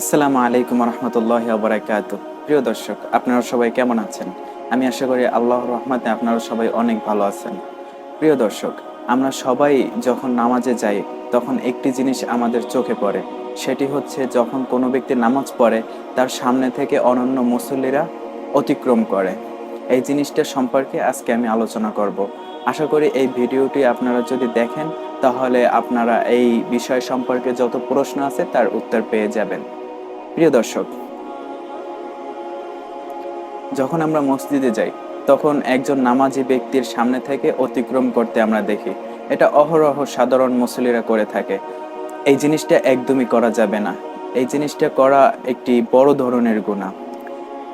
আসসালামু আলাইকুম রহমতুল্লাহ বারাকাত প্রিয় দর্শক, আপনারা সবাই কেমন আছেন? আমি আশা করি আল্লাহর রহমতে আপনারা সবাই অনেক ভালো আছেন। প্রিয় দর্শক, আমরা সবাই যখন নামাজে যাই, তখন একটি জিনিস আমাদের চোখে পড়ে, সেটি হচ্ছে যখন কোনো ব্যক্তি নামাজ পড়ে, তার সামনে থেকে অনন্য মুসল্লিরা অতিক্রম করে। এই জিনিসটা সম্পর্কে আজকে আমি আলোচনা করব। আশা করি এই ভিডিওটি আপনারা যদি দেখেন, তাহলে আপনারা এই বিষয় সম্পর্কে যত প্রশ্ন আছে, তার উত্তর পেয়ে যাবেন। প্রিয় দর্শক, যখন আমরা মসজিদে যাই, তখন একজন নামাজি ব্যক্তির সামনে থেকে অতিক্রম করতে আমরা দেখি, এটা অহরহ সাধারণ মুসলিরা করে থাকে। এই জিনিসটা একদমই করা যাবে না। এই জিনিসটা করা একটি বড় ধরনের গুণা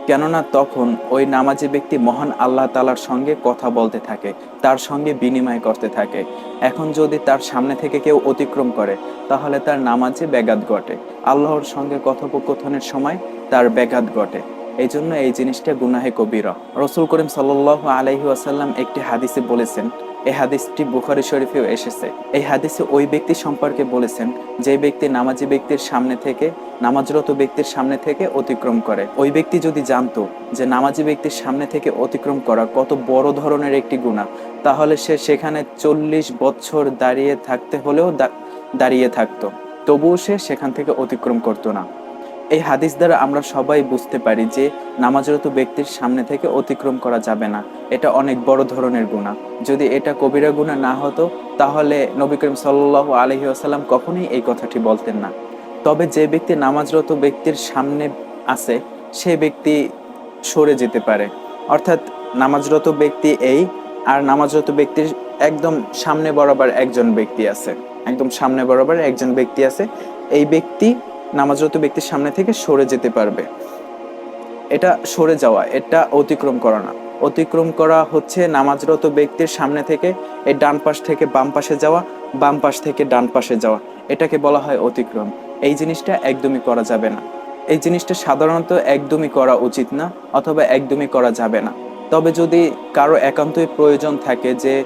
কেননা তখন ওই নামাজি ব্যক্তি মহান আল্লাহ তালার সঙ্গে কথা বলতে থাকে, তার সঙ্গে বিনিময় করতে থাকে। এখন যদি তার সামনে থেকে কেউ অতিক্রম করে, তাহলে তার নামাজে ব্যাঘাত ঘটে। আল্লাহর সঙ্গে কথোপকথনের সময় তার ব্যাঘাত ঘটে। এই জন্য এই জিনিসটা গুনাহে কবিরা। রসুল করিম সাল্লাহ আলাইহি আসাল্লাম একটি হাদিসে বলেছেন, এই হাদিসটি বুখারি শরীফেও এসেছে। এই হাদিসে ওই ব্যক্তি সম্পর্কে বলেছেন, যে ব্যক্তি নামাজি ব্যক্তির সামনে থেকে, নামাজরত ব্যক্তির সামনে থেকে অতিক্রম করে। ওই ব্যক্তি যদি জানতো যে নামাজি ব্যক্তির সামনে থেকে অতিক্রম করা কত বড় ধরনের একটি গুণা তাহলে সে সেখানে চল্লিশ বছর দাঁড়িয়ে থাকতে হলেও দাঁড়িয়ে থাকতো। তবুও সে সেখান থেকে অতিক্রম করতো না। এই হাদিস দ্বারা আমরা সবাই বুঝতে পারি যে নামাজরত ব্যক্তির সামনে থেকে অতিক্রম করা যাবে না। এটা অনেক বড় ধরনের গুণা যদি এটা কবিরা গুণা না হতো, তাহলে নবী করিম সাল্লাহ আলহি আসাল্লাম কখনোই এই কথাটি বলতেন না। তবে যে ব্যক্তি নামাজরত ব্যক্তির সামনে আছে, সে ব্যক্তি সরে যেতে পারে। অর্থাৎ নামাজরত ব্যক্তি এই, আর নামাজরত ব্যক্তির একদম সামনে বরাবর একজন ব্যক্তি আছে। একদম সামনে বরাবর একজন ব্যক্তি আছে। এই ব্যক্তি নামাজরত ব্যক্তির সামনে থেকে সরে যেতে পারবে। এটা সরে যাওয়া, এটা অতিক্রম করা না। অতিক্রম করা হচ্ছে নামাজরত ব্যক্তির সামনে থেকে, এই ডান পাশ থেকে বাম পাশে যাওয়া, বাম পাশ থেকে ডান পাশে যাওয়া। এটাকে বলা হয় অতিক্রম। এই জিনিসটা একদমই করা যাবে না। এই জিনিসটা সাধারণত একদমই করা উচিত না, অথবা একদমই করা যাবে না। তবে যদি কারও একান্তই প্রয়োজন থাকে যে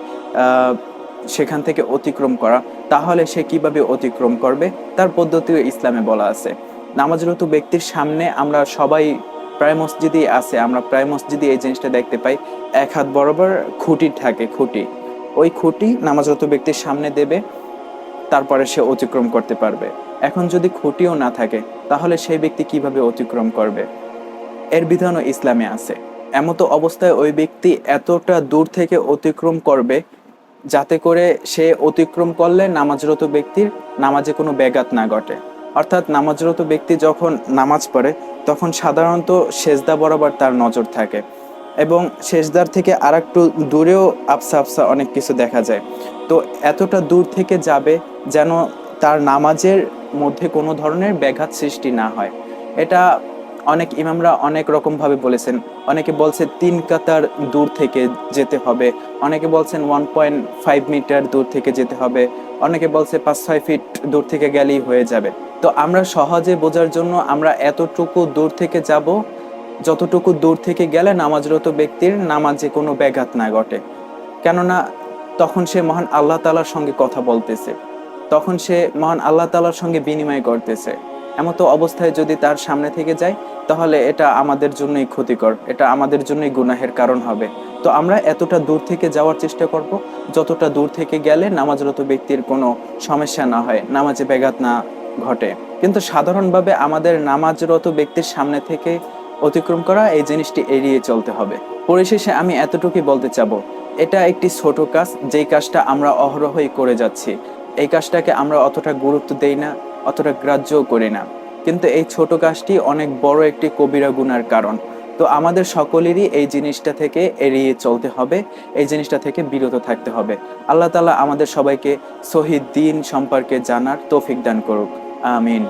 সেখান থেকে অতিক্রম করা, তাহলে সে কীভাবে অতিক্রম করবে? তার পদ্ধতিও ইসলামে বলা আছে। নামাজরত ব্যক্তির সামনে আমরা সবাই প্রায় মসজিদই আছে, আমরা প্রায় মসজিদে এই জিনিসটা দেখতে পাই, এক হাত বরাবর খুঁটি থাকে, খুঁটি। ওই খুঁটি নামাজরত ব্যক্তির সামনে দেবে, তারপরে সে অতিক্রম করতে পারবে। এখন যদি খুঁটিও না থাকে, তাহলে সেই ব্যক্তি কীভাবে অতিক্রম করবে? এর বিধানও ইসলামে আছে। এমতো অবস্থায় ওই ব্যক্তি এতটা দূর থেকে অতিক্রম করবে যাতে করে সে অতিক্রম করলে নামাজরত ব্যক্তির নামাজে কোনো ব্যাঘাত না ঘটে। অর্থাৎ নামাজরত ব্যক্তি যখন নামাজ পড়ে, তখন সাধারণত সেজদা বরাবর তার নজর থাকে এবং সেজদার থেকে আর একটু দূরেও আফসা আফসা অনেক কিছু দেখা যায়। তো এতটা দূর থেকে যাবে যেন তার নামাজের মধ্যে কোনো ধরনের ব্যাঘাত সৃষ্টি না হয়। এটা অনেক ইমামরা অনেক রকম ভাবে বলেছেন। অনেকে বলছে তিন কাতার দূর থেকে যেতে হবে। অনেকে বলছেন ওয়ান পয়েন্ট ফাইভ মিটার দূর থেকে যেতে হবে। অনেকে বলছে পাঁচ, ছয় ফিট দূর থেকে গেলেই হয়ে যাবে। তো আমরা সহজে বোঝার জন্য আমরা এতটুকু দূর থেকে যাব, যতটুকু দূর থেকে গেলে নামাজরত ব্যক্তির নামাজে কোনো ব্যাঘাত না ঘটে। কেননা তখন সে মহান আল্লাহ তালার সঙ্গে কথা বলতেছে। তখন সে মহান আল্লাহ তালার সঙ্গে বিনিময় করতেছে। এমতো অবস্থায় যদি তার সামনে থেকে যায়, তাহলে এটা আমাদের জন্যই ক্ষতিকর, এটা আমাদের জন্যই গুনাহের কারণ হবে। তো আমরা এতটা দূর থেকে যাওয়ার চেষ্টা করব, যতটা দূর থেকে গেলে নামাজরত ব্যক্তির কোনো সমস্যা না হয়, নামাজে ব্যাঘাত না ঘটে। কিন্তু সাধারণভাবে আমাদের নামাজরত ব্যক্তির সামনে থেকে অতিক্রম করা এই জিনিসটি এড়িয়ে চলতে হবে। পরিশেষে আমি এতটুকুই বলতে চাবো, এটা একটি ছোট কাজ, যেই কাজটা আমরা অহরহই করে যাচ্ছি। এই কাজটাকে আমরা অতটা গুরুত্ব দেই না অতটা গ্রাহ্যও করি না। কিন্তু এই ছোট কাজটি অনেক বড় একটি কবিরা গুনার কারণ। তো আমাদের সকলেরই এই জিনিসটা থেকে এড়িয়ে চলতে হবে, এই জিনিসটা থেকে বিরত থাকতে হবে। আল্লাহ তালা আমাদের সবাইকে শহীদ দিন সম্পর্কে জানার তৌফিক দান করুক। আমিন।